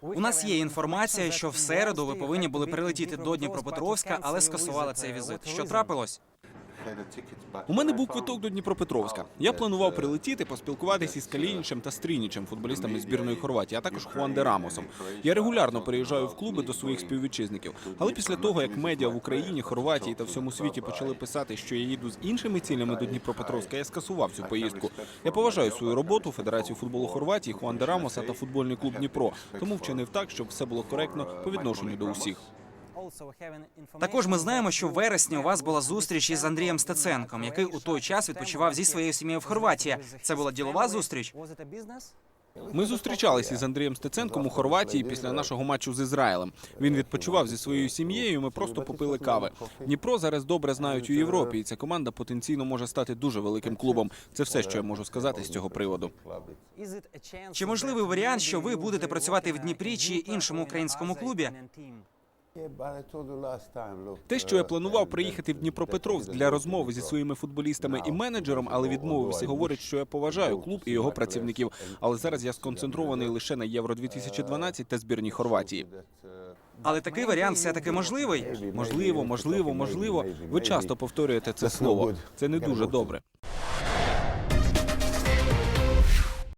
У нас є інформація, що в середу ви повинні були прилетіти до Дніпропетровська, але скасували цей візит. Що трапилось? У мене був квиток до Дніпропетровська. Я планував прилетіти, поспілкуватися із Калінічем та Стрінічем, футболістами збірної Хорватії, а також Хуан Рамосом. Я регулярно переїжджаю в клуби до своїх співвітчизників. Але після того, як медіа в Україні, Хорватії та всьому світі почали писати, що я їду з іншими цілями до Дніпропетровська, я скасував цю поїздку. Я поважаю свою роботу, Федерацію футболу Хорватії, Хуан Рамоса та футбольний клуб Дніпро. Тому вчинив так, щоб все було коректно по відношенню до усіх. Також ми знаємо, що в вересні у вас була зустріч із Андрієм Стеценком, який у той час відпочивав зі своєю сім'єю в Хорватії. Це була ділова зустріч. Ми зустрічалися із Андрієм Стеценком у Хорватії після нашого матчу з Ізраїлем. Він відпочивав зі своєю сім'єю. Ми просто попили кави. Дніпро зараз добре знають у Європі, і ця команда потенційно може стати дуже великим клубом. Це все, що я можу сказати з цього приводу. Чи можливий варіант, що ви будете працювати в Дніпрі чи іншому українському клубі? Те, що я планував приїхати в Дніпропетровськ для розмови зі своїми футболістами і менеджером, але відмовився. Говорить, що я поважаю клуб і його працівників. Але зараз я сконцентрований лише на євро 2012 та збірній Хорватії. Але такий варіант все таки можливий. Можливо, можливо, можливо. Ви часто повторюєте це слово. Це не дуже добре.